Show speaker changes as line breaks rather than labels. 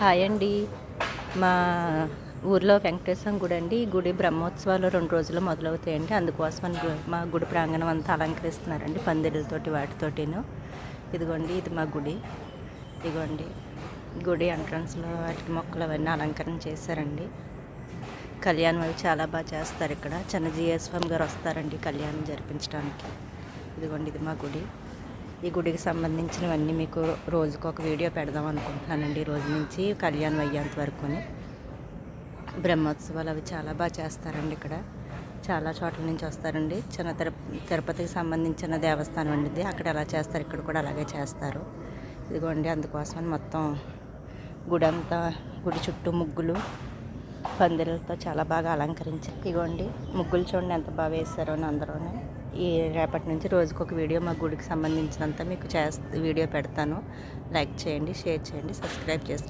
Hi అండి. మా ఊర్లో వెంకటేశ్వరం గుడి అండి. గుడి బ్రహ్మోత్సవాలు రెండు రోజులు మొదలవుతాయండి. అందుకోసం అని మా గుడి ప్రాంగణం అంతా అలంకరిస్తున్నారండి పందిళ్ళతోటి వాటితోటిను. ఇదిగోండి ఇది మా గుడి. ఇదిగోండి గుడి ఎంట్రన్స్లో వాటికి మొక్కలు అవన్నీ అలంకరణ చేశారండి. కళ్యాణం అవి చాలా బాగా చేస్తారు ఇక్కడ. చిన్న స్వామి గారు వస్తారండి కళ్యాణం జరిపించడానికి. ఇదిగోండి ఇది మా గుడి. ఈ గుడికి సంబంధించినవన్నీ మీకు రోజుకు ఒక వీడియో పెడదాం అనుకుంటున్నానండి. ఈ రోజు నుంచి కళ్యాణం అయ్యేంత వరకుని. బ్రహ్మోత్సవాలు అవి చాలా బాగా చేస్తారండి ఇక్కడ. చాలా చోట్ల నుంచి వస్తారండి. చిన్న తిరుపతికి సంబంధించిన దేవస్థానం అండి ఇది అక్కడ ఎలా చేస్తారు ఇక్కడ కూడా అలాగే చేస్తారు. ఇదిగోండి అందుకోసమని మొత్తం గుడి అంతా గుడి చుట్టూ ముగ్గులు పందిరులతో చాలా బాగా అలంకరించారు ఇదిగోండి ముగ్గులు చూడండి ఎంత బాగా వేశారో అని ఈ రేపటి నుంచి రోజుకు ఒక వీడియో మా గుడికి సంబంధించినంత మీకు చేస్త వీడియో పెడతాను. లైక్ చేయండి షేర్ చేయండి సబ్స్క్రైబ్ చేసుకోండి